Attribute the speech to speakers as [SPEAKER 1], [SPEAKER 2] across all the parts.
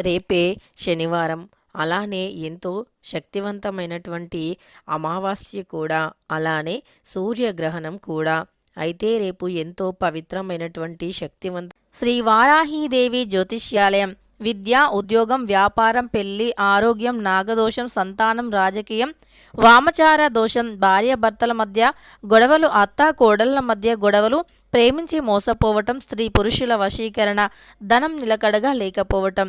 [SPEAKER 1] రేపే శనివారం. అలానే ఎంతో శక్తివంతమైనటువంటి అమావాస్య కూడా అలానే సూర్యగ్రహణం కూడా. అయితే రేపు ఎంతో పవిత్రమైనటువంటి శక్తివంత శ్రీ వారాహీదేవి జ్యోతిష్యాలయం. విద్య ఉద్యోగం వ్యాపారం పెళ్ళి ఆరోగ్యం నాగదోషం సంతానం రాజకీయం వామచార దోషం భార్యాభర్తల మధ్య గొడవలు అత్త కోడళ్ళ మధ్య గొడవలు ప్రేమించి మోసపోవటం స్త్రీ పురుషుల వశీకరణ ధనం నిలకడగా లేకపోవటం.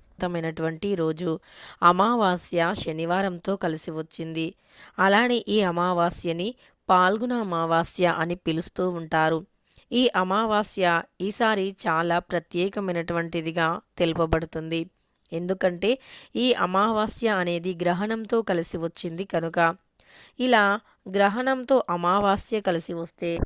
[SPEAKER 1] మైనటువంటి రోజు. అమావాస్య శనివారంతో కలిసి వచ్చింది. అలానే ఈ అమావాస్యని పాల్గొన అమావాస్య అని పిలుస్తూ ఉంటారు. ఈ అమావాస్య ఈసారి చాలా ప్రత్యేకమైనటువంటిదిగా తెలుపబడుతుంది. ఎందుకంటే ఈ అమావాస్య అనేది గ్రహణంతో కలిసి వచ్చింది కనుక. ఇలా గ్రహణంతో అమావాస్య కలిసి వస్తే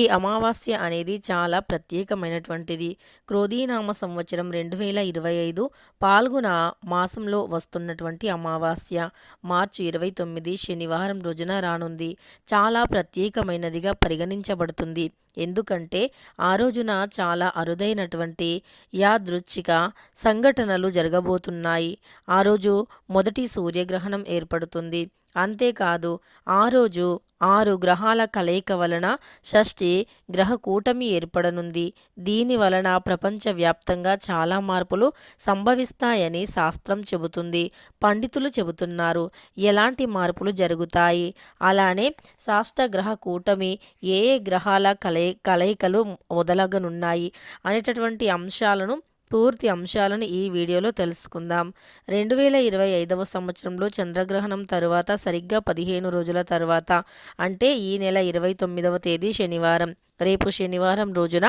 [SPEAKER 1] ఈ అమావాస్య అనేది చాలా ప్రత్యేకమైనటువంటిది. క్రోధీనామ సంవత్సరం రెండు వేల ఇరవై ఐదు పాల్గొన మాసంలో వస్తున్నటువంటి అమావాస్య. మార్చి ఇరవై తొమ్మిది శనివారం రోజున రానుంది. చాలా ప్రత్యేకమైనదిగా పరిగణించబడుతుంది. ఎందుకంటే ఆ రోజున చాలా అరుదైనటువంటి యాదృచ్ఛిక సంఘటనలు జరగబోతున్నాయి. ఆ రోజు మొదటి సూర్యగ్రహణం ఏర్పడుతుంది. అంతేకాదు ఆ రోజు ఆరు గ్రహాల కలయిక వలన షష్ఠి గ్రహ కూటమి ఏర్పడనుంది. దీని వలన ప్రపంచవ్యాప్తంగా చాలా మార్పులు సంభవిస్తాయని శాస్త్రం చెబుతుంది పండితులు చెబుతున్నారు. ఎలాంటి మార్పులు జరుగుతాయి? అలానే శాస్త్ర గ్రహ కూటమి ఏ ఏ గ్రహాల కలయి కలయికలు మొదలగనున్నాయి అనేటటువంటి అంశాలను పూర్తి అంశాలను ఈ వీడియోలో తెలుసుకుందాం. రెండు వేల ఇరవై ఐదవ సంవత్సరంలో చంద్రగ్రహణం తరువాత సరిగ్గా పదిహేను రోజుల తర్వాత అంటే ఈ నెల ఇరవై తొమ్మిదవ తేదీ శనివారం. రేపు శనివారం రోజున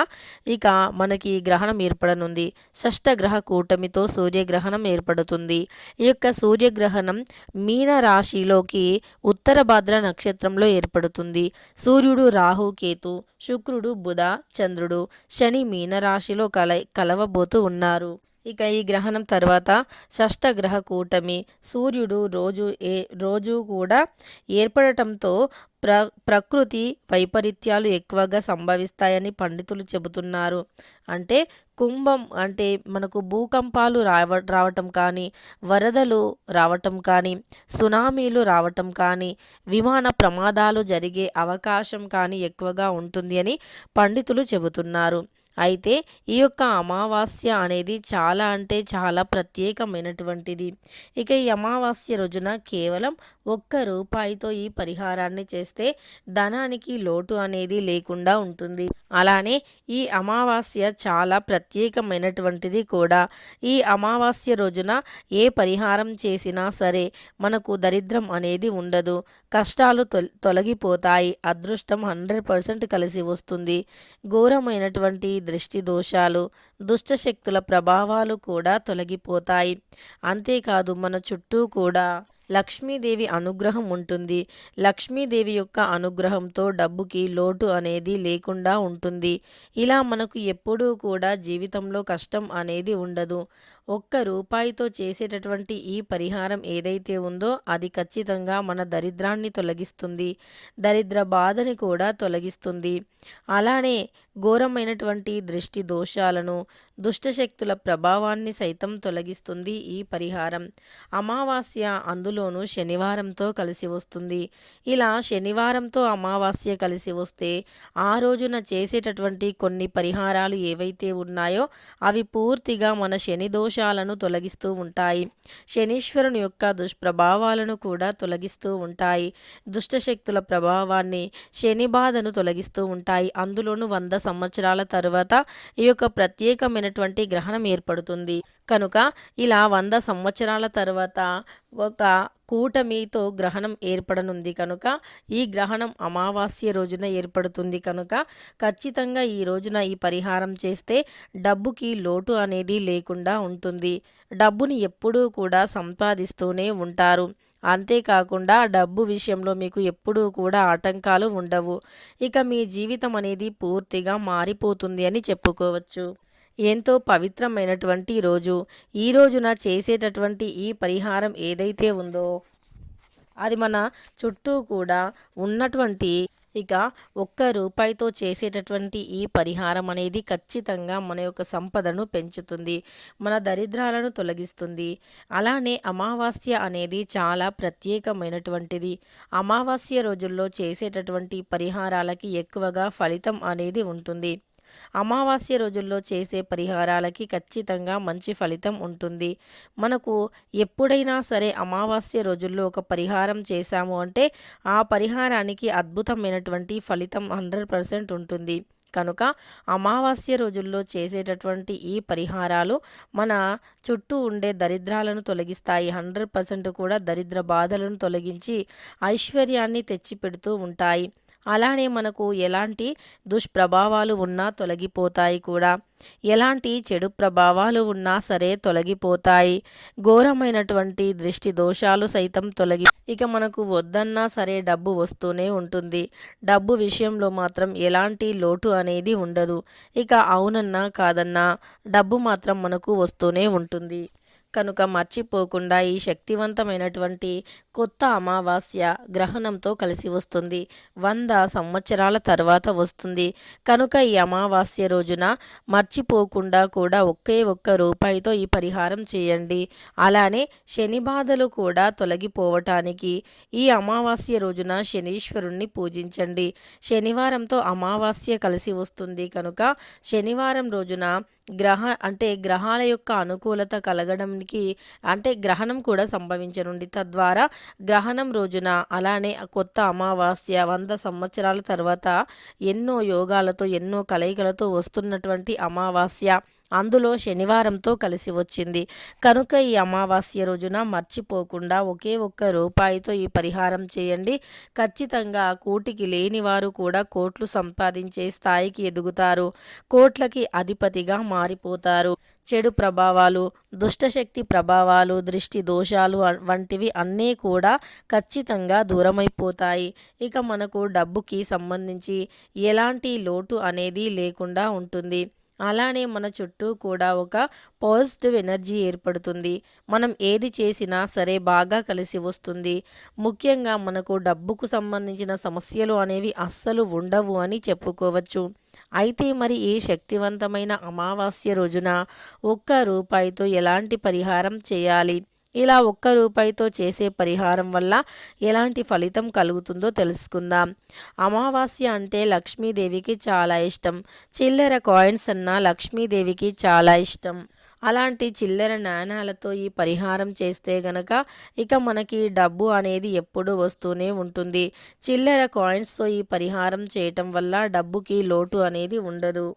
[SPEAKER 1] ఇక మనకి గ్రహణం ఏర్పడనుంది. షష్ఠ గ్రహ కూటమితో సూర్యగ్రహణం ఏర్పడుతుంది. ఈ యొక్క సూర్యగ్రహణం మీన రాశిలోకి ఉత్తర భాద్ర నక్షత్రంలో ఏర్పడుతుంది. సూర్యుడు రాహు కేతు శుక్రుడు బుధ చంద్రుడు శని మీనరాశిలో కల కలవబోతూ ఉన్నారు. ఇక ఈ గ్రహణం తర్వాత షష్ఠ గ్రహ కూటమి సూర్యుడు రోజు ఏ రోజు కూడా ఏర్పడటంతో ప్ర ప్రకృతి వైపరీత్యాలు ఎక్కువగా సంభవిస్తాయని పండితులు చెబుతున్నారు. అంటే కుంభం అంటే మనకు భూకంపాలు రావ రావటం కానీ వరదలు రావటం కానీ సునామీలు రావటం కానీ విమాన ప్రమాదాలు జరిగే అవకాశం కానీ ఎక్కువగా ఉంటుంది అని పండితులు చెబుతున్నారు. అయితే ఈ యొక్క అమావాస్య అనేది చాలా అంటే చాలా ప్రత్యేకమైనటువంటిది. ఇక ఈ అమావాస్య రోజున కేవలం ఒక్క రూపాయితో ఈ పరిహారాన్ని చేస్తే ధనానికి లోటు అనేది లేకుండా ఉంటుంది. అలానే ఈ అమావాస్య చాలా ప్రత్యేకమైనటువంటిది కూడా. ఈ అమావాస్య రోజున ఏ పరిహారం చేసినా సరే మనకు దరిద్రం అనేది ఉండదు. కష్టాలు తొలగిపోతాయి. అదృష్టం హండ్రెడ్ పర్సెంట్ కలిసి వస్తుంది. ఘోరమైనటువంటి దృష్టి దోషాలు దుష్టశక్తుల ప్రభావాలు కూడా తొలగిపోతాయి. అంతేకాదు మన చుట్టూ కూడా లక్ష్మీదేవి అనుగ్రహం ఉంటుంది. లక్ష్మీదేవి యొక్క అనుగ్రహంతో డబ్బుకి లోటు అనేది లేకుండా ఉంటుంది. ఇలా మనకు ఎప్పుడూ కూడా జీవితంలో కష్టం అనేది ఉండదు. ఒక్క రూపాయితో చేసేటటువంటి ఈ పరిహారం ఏదైతే ఉందో అది ఖచ్చితంగా మన దరిద్రాన్ని తొలగిస్తుంది దరిద్ర బాధని కూడా తొలగిస్తుంది. అలానే ఘోరమైనటువంటి దృష్టి దోషాలను దుష్టశక్తుల ప్రభావాన్ని సైతం తొలగిస్తుంది ఈ పరిహారం. అమావాస్య అందులోనూ శనివారంతో కలిసి వస్తుంది. ఇలా శనివారంతో అమావాస్య కలిసి వస్తే ఆ రోజున చేసేటటువంటి కొన్ని పరిహారాలు ఏవైతే ఉన్నాయో అవి పూర్తిగా మన శని దోషాలను తొలగిస్తూ ఉంటాయి. శనీశ్వరుని యొక్క దుష్ప్రభావాలను కూడా తొలగిస్తూ ఉంటాయి. దుష్టశక్తుల ప్రభావాన్ని శని బాధను తొలగిస్తూ ఉంటాయి. అందులోనూ వంద సంవత్సరాల తరువాత ఈ యొక్క ప్రత్యేకమైనటువంటి గ్రహణం ఏర్పడుతుంది. కనుక ఇలా వంద సంవత్సరాల తర్వాత ఒక కూటమితో గ్రహణం ఏర్పడనుంది కనుక ఈ గ్రహణం అమావాస్య రోజున ఏర్పడుతుంది కనుక ఖచ్చితంగా ఈ రోజున ఈ పరిహారం చేస్తే డబ్బుకి లోటు అనేది లేకుండా ఉంటుంది. డబ్బుని ఎప్పుడూ కూడా సంపాదిస్తూనే ఉంటారు. అంతేకాకుండా డబ్బు విషయంలో మీకు ఎప్పుడూ కూడా ఆటంకాలు ఉండవు. ఇక మీ జీవితం అనేది పూర్తిగా మారిపోతుంది అని చెప్పుకోవచ్చు. ఎంతో పవిత్రమైనటువంటి రోజు. ఈ రోజున చేసేటటువంటి ఈ పరిహారం ఏదైతే ఉందో అది మన చుట్టూ కూడా ఉన్నటువంటి ఇక ఒక్క రూపాయితో చేసేటటువంటి ఈ పరిహారం అనేది ఖచ్చితంగా మన యొక్క సంపదను పెంచుతుంది మన దరిద్రాలను తొలగిస్తుంది. అలానే అమావాస్య అనేది చాలా ప్రత్యేకమైనటువంటిది. అమావాస్య రోజుల్లో చేసేటటువంటి పరిహారాలకి ఎక్కువగా ఫలితం అనేది ఉంటుంది. అమావాస్య రోజుల్లో చేసే పరిహారాలకి ఖచ్చితంగా మంచి ఫలితం ఉంటుంది. మనకు ఎప్పుడైనా సరే అమావాస్య రోజుల్లో ఒక పరిహారం చేశాము అంటే ఆ పరిహారానికి అద్భుతమైనటువంటి ఫలితం హండ్రెడ్ పర్సెంట్ ఉంటుంది. కనుక అమావాస్య రోజుల్లో చేసేటటువంటి ఈ పరిహారాలు మన చుట్టూ ఉండే దరిద్రాలను తొలగిస్తాయి. హండ్రెడ్ పర్సెంట్ కూడా దరిద్ర బాధలను తొలగించి ఐశ్వర్యాన్ని తెచ్చిపెడుతూ ఉంటాయి. అలానే మనకు ఎలాంటి దుష్ప్రభావాలు ఉన్నా తొలగిపోతాయి కూడా. ఎలాంటి చెడు ప్రభావాలు ఉన్నా సరే తొలగిపోతాయి. ఘోరమైనటువంటి దృష్టి దోషాలు సైతం తొలగి ఇక మనకు వద్దన్నా సరే డబ్బు వస్తూనే ఉంటుంది. డబ్బు విషయంలో మాత్రం ఎలాంటి లోటు అనేది ఉండదు. ఇక అవునన్నా కాదన్నా డబ్బు మాత్రం మనకు వస్తూనే ఉంటుంది. కనుక మర్చిపోకుండా ఈ శక్తివంతమైనటువంటి కొత్త అమావాస్య గ్రహణంతో కలిసి వస్తుంది. వంద సంవత్సరాల తర్వాత వస్తుంది. కనుక ఈ అమావాస్య రోజున మర్చిపోకుండా కూడా ఒకే ఒక్క రూపాయితో ఈ పరిహారం చేయండి. అలానే శని బాధలు కూడా తొలగిపోవటానికి ఈ అమావాస్య రోజున శనీశ్వరుణ్ణి పూజించండి. శనివారంతో అమావాస్య కలిసి వస్తుంది కనుక శనివారం రోజున గ్రహ అంటే గ్రహాల యొక్క అనుకూలత కలగడానికి అంటే గ్రహణం కూడా సంభవించనుండి తద్వారా గ్రహణం రోజున అలానే కొత్త అమావాస్య వంద సంవత్సరాల తర్వాత ఎన్నో యోగాలతో ఎన్నో కలయికలతో వస్తున్నటువంటి అమావాస్య. అందులో శనివారంతో కలిసి వచ్చింది. కనుక ఈ అమావాస్య రోజున మర్చిపోకుండా ఒకే ఒక్క రూపాయితో ఈ పరిహారం చేయండి. ఖచ్చితంగా కోటికి లేని వారు కూడా కోట్లు సంపాదించే స్థాయికి ఎదుగుతారు. కోట్లకి అధిపతిగా మారిపోతారు. చెడు ప్రభావాలు దుష్టశక్తి ప్రభావాలు దృష్టి దోషాలు వంటివి అన్నీ కూడా ఖచ్చితంగా దూరమైపోతాయి. ఇక మనకు డబ్బుకి సంబంధించి ఎలాంటి లోటు అనేది లేకుండా ఉంటుంది. అలానే మన చుట్టూ కూడా ఒక పాజిటివ్ ఎనర్జీ ఏర్పడుతుంది. మనం ఏది చేసినా సరే బాగా కలిసి వస్తుంది. ముఖ్యంగా మనకు డబ్బుకు సంబంధించిన సమస్యలు అనేవి అస్సలు ఉండవు అని చెప్పుకోవచ్చు. అయితే మరి ఈ శక్తివంతమైన అమావాస్య రోజున ఒక్క రూపాయితో ఎలాంటి పరిహారం చేయాలి? ఇలా ఒక్క రూపాయితో చేసే పరిహారం వల్ల ఎలాంటి ఫలితం కలుగుతుందో తెలుసుకుందాం. అమావాస్య అంటే లక్ష్మీదేవికి చాలా ఇష్టం. చిల్లర కాయిన్స్ అన్న లక్ష్మీదేవికి చాలా ఇష్టం. అలాంటి చిల్లర నాణాలతో ఈ పరిహారం చేస్తే గనక ఇక మనకి డబ్బు అనేది ఎప్పుడు వస్తూనే ఉంటుంది. చిల్లర కాయిన్స్తో ఈ పరిహారం చేయటం వల్ల డబ్బుకి లోటు అనేది ఉండదు.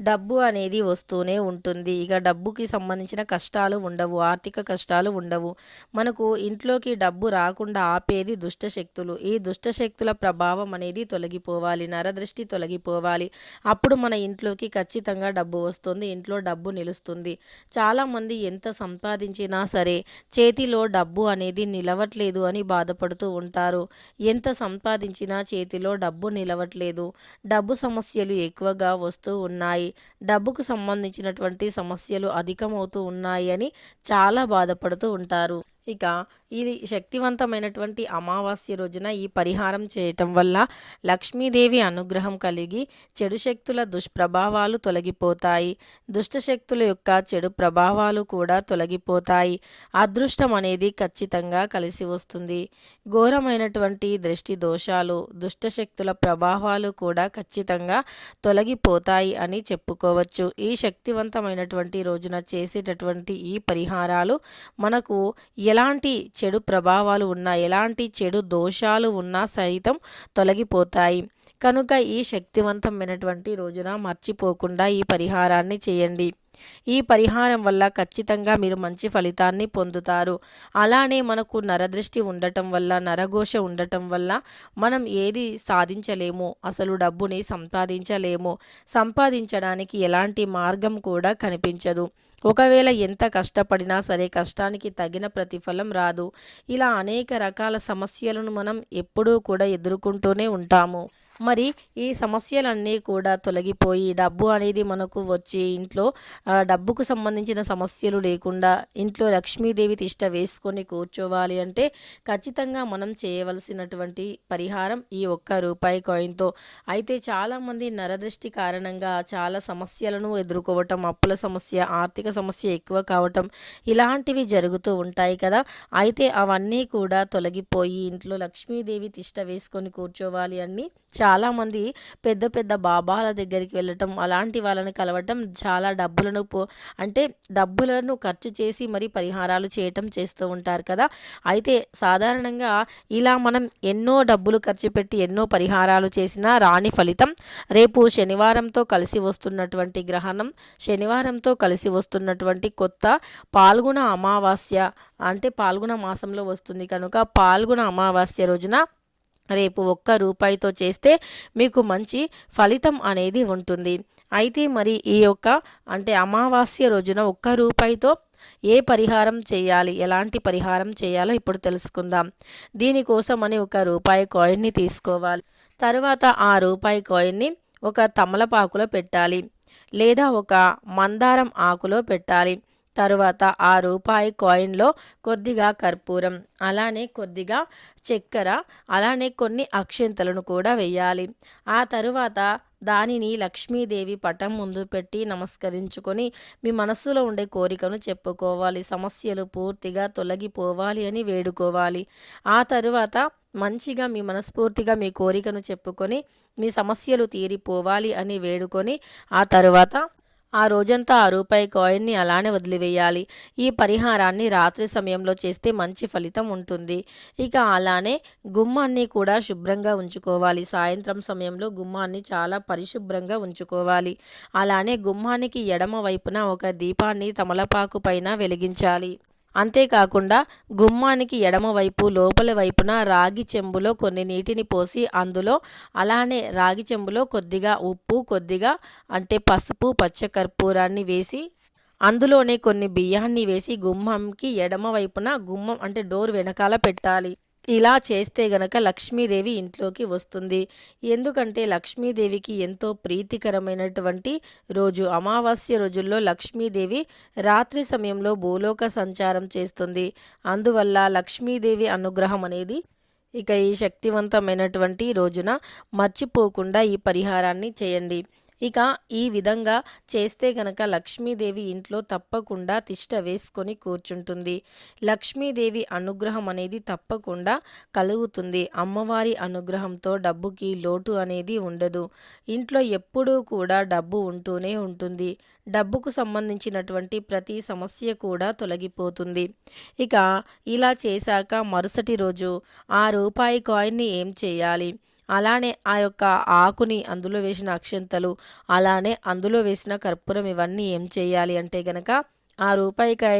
[SPEAKER 1] డబ్బు అనేది వస్తూనే ఉంటుంది. ఇక డబ్బుకి సంబంధించిన కష్టాలు ఉండవు ఆర్థిక కష్టాలు ఉండవు. మనకు ఇంట్లోకి డబ్బు రాకుండా ఆపేది దుష్టశక్తులు. ఈ దుష్టశక్తుల ప్రభావం అనేది తొలగిపోవాలి నరదృష్టి తొలగిపోవాలి. అప్పుడు మన ఇంట్లోకి ఖచ్చితంగా డబ్బు వస్తుంది ఇంట్లో డబ్బు నిలుస్తుంది. చాలామంది ఎంత సంపాదించినా సరే చేతిలో డబ్బు అనేది నిలవట్లేదు అని బాధపడుతూ ఉంటారు. ఎంత సంపాదించినా చేతిలో డబ్బు నిలవట్లేదు. డబ్బు సమస్యలు ఎక్కువగా వస్తూ ఉన్నాయి. డబ్బుకు సంబంధించినటువంటి సమస్యలు అధికమవుతూ ఉన్నాయి అని చాలా బాధపడుతూ ఉంటారు. ఇక ఇది శక్తివంతమైనటువంటి అమావాస్య రోజున ఈ పరిహారం చేయటం వల్ల లక్ష్మీదేవి అనుగ్రహం కలిగి చెడు శక్తుల దుష్ప్రభావాలు తొలగిపోతాయి. దుష్టశక్తుల యొక్క చెడు ప్రభావాలు కూడా తొలగిపోతాయి. అదృష్టం అనేది ఖచ్చితంగా కలిసి వస్తుంది. ఘోరమైనటువంటి దృష్టి దోషాలు దుష్టశక్తుల ప్రభావాలు కూడా ఖచ్చితంగా తొలగిపోతాయి అని చెప్పుకోవచ్చు. ఈ శక్తివంతమైనటువంటి రోజున చేసేటటువంటి ఈ పరిహారాలు మనకు ఎలాంటి చెడు ప్రభావాలు ఉన్నా ఎలాంటి చెడు దోషాలు ఉన్నా సైతం తొలగిపోతాయి. కనుక ఈ శక్తివంతమైనటువంటి రోజున మర్చిపోకుండా ఈ పరిహారాన్ని చేయండి. ఈ పరిహారం వల్ల ఖచ్చితంగా మీరు మంచి ఫలితాన్ని పొందుతారు. అలానే మనకు నరదృష్టి ఉండటం వల్ల నరఘోష ఉండటం వల్ల మనం ఏది సాధించలేము అసలు డబ్బుని సంపాదించలేము. సంపాదించడానికి ఎలాంటి మార్గం కూడా కనిపించదు. ఒకవేళ ఎంత కష్టపడినా సరే కష్టానికి తగిన ప్రతిఫలం రాదు. ఇలా అనేక రకాల సమస్యలను మనం ఎప్పుడూ కూడా ఎదుర్కొంటూనే ఉంటాము. మరి ఈ సమస్యలన్నీ కూడా తొలగిపోయి డబ్బు అనేది మనకు వచ్చి ఇంట్లో డబ్బుకు సంబంధించిన సమస్యలు లేకుండా ఇంట్లో లక్ష్మీదేవి తిష్ట వేసుకొని కూర్చోవాలి అంటే ఖచ్చితంగా మనం చేయవలసినటువంటి పరిహారం ఈ ఒక్క రూపాయి కాయిన్తో. అయితే చాలామంది నరదృష్టి కారణంగా చాలా సమస్యలను ఎదుర్కోవటం అప్పుల సమస్య ఆర్థిక సమస్య ఎక్కువ కావటం ఇలాంటివి జరుగుతూ ఉంటాయి కదా. అయితే అవన్నీ కూడా తొలగిపోయి ఇంట్లో లక్ష్మీదేవి తిష్ట వేసుకొని కూర్చోవాలి అని చాలామంది పెద్ద పెద్ద బాబాల దగ్గరికి వెళ్ళటం అలాంటి వాళ్ళని కలవటం చాలా డబ్బులను పో అంటే డబ్బులను ఖర్చు చేసి మరి పరిహారాలు చేయటం చేస్తూ ఉంటారు కదా. అయితే సాధారణంగా ఇలా మనం ఎన్నో డబ్బులు ఖర్చు పెట్టి ఎన్నో పరిహారాలు చేసినా రాని ఫలితం రేపు శనివారంతో కలిసి వస్తున్నటువంటి గ్రహణం శనివారంతో కలిసి వస్తున్నటువంటి కొత్త పాల్గొన అమావాస్య అంటే పాల్గొన మాసంలో వస్తుంది కనుక పాల్గొన అమావాస్య రోజున రేపు ఒక్క రూపాయితో చేస్తే మీకు మంచి ఫలితం అనేది ఉంటుంది. అయితే మరి ఈ యొక్క అంటే అమావాస్య రోజున ఒక్క రూపాయితో ఏ పరిహారం చేయాలి? ఎలాంటి పరిహారం చేయాలో ఇప్పుడు తెలుసుకుందాం. దీనికోసం అని ఒక రూపాయి కాయిన్ని తీసుకోవాలి. తరువాత ఆ రూపాయి కాయిన్ని ఒక తమలపాకులో పెట్టాలి. లేదా ఒక మందారం ఆకులో పెట్టాలి. తరువాత ఆ రూపాయి కాయిన్లో కొద్దిగా కర్పూరం అలానే కొద్దిగా చక్కెర అలానే కొన్ని అక్షంతలను కూడా వేయాలి ఆ తరువాత దానిని లక్ష్మీదేవి పటం ముందు పెట్టి నమస్కరించుకొని మీ మనస్సులో ఉండే కోరికను చెప్పుకోవాలి. సమస్యలు పూర్తిగా తొలగిపోవాలి అని వేడుకోవాలి. ఆ తరువాత మంచిగా మీ మనస్ఫూర్తిగా మీ కోరికను చెప్పుకొని మీ సమస్యలు తీరిపోవాలి అని వేడుకొని ఆ తరువాత ఆ రోజంతా ఆ రూపాయి కాయిన్ని అలానే వదిలివేయాలి. ఈ పరిహారాన్ని రాత్రి సమయంలో చేస్తే మంచి ఫలితం ఉంటుంది. ఇక అలానే గుమ్మాన్ని కూడా శుభ్రంగా ఉంచుకోవాలి. సాయంత్రం సమయంలో గుమ్మాన్ని చాలా పరిశుభ్రంగా ఉంచుకోవాలి. అలానే గుమ్మానికి ఎడమ వైపున ఒక దీపాన్ని తమలపాకు పైన వెలిగించాలి. అంతేకాకుండా గుమ్మానికి ఎడమవైపు లోపల వైపున రాగి చెంబులో కొన్ని నీటిని పోసి అందులో అలానే రాగి చెంబులో కొద్దిగా ఉప్పు కొద్దిగా అంటే పసుపు పచ్చకర్పూరాన్ని వేసి అందులోనే కొన్ని బియ్యాన్ని వేసి గుమ్మంకి ఎడమ వైపున గుమ్మం అంటే డోర్ వెనకాల పెట్టాలి. ఇలా చేస్తే గనక లక్ష్మీదేవి ఇంట్లోకి వస్తుంది. ఎందుకంటే లక్ష్మీదేవికి ఎంతో ప్రీతికరమైనటువంటి రోజు. అమావాస్య రోజుల్లో లక్ష్మీదేవి రాత్రి సమయంలో భూలోక సంచారం చేస్తుంది. అందువల్ల లక్ష్మీదేవి అనుగ్రహం అనేది ఇక ఈ శక్తివంతమైనటువంటి రోజున మర్చిపోకుండా ఈ పరిహారాన్ని చేయండి. ఇక ఈ విధంగా చేస్తే గనక లక్ష్మీదేవి ఇంట్లో తప్పకుండా తిష్ట వేసుకొని కూర్చుంటుంది. లక్ష్మీదేవి అనుగ్రహం అనేది తప్పకుండా కలుగుతుంది. అమ్మవారి అనుగ్రహంతో డబ్బుకి లోటు అనేది ఉండదు. ఇంట్లో ఎప్పుడూ కూడా డబ్బు ఉంటూనే ఉంటుంది. డబ్బుకు సంబంధించినటువంటి ప్రతి సమస్య కూడా తొలగిపోతుంది. ఇక ఇలా చేశాక మరుసటి రోజు ఆ రూపాయి కాయిన్ని ఏం చేయాలి? అలానే ఆ యొక్క ఆకుని అందులో వేసిన అక్షంతలు అలానే అందులో వేసిన కర్పూరం ఇవన్నీ ఏం చేయాలి అంటే గనక ఆ రూపాయికాయ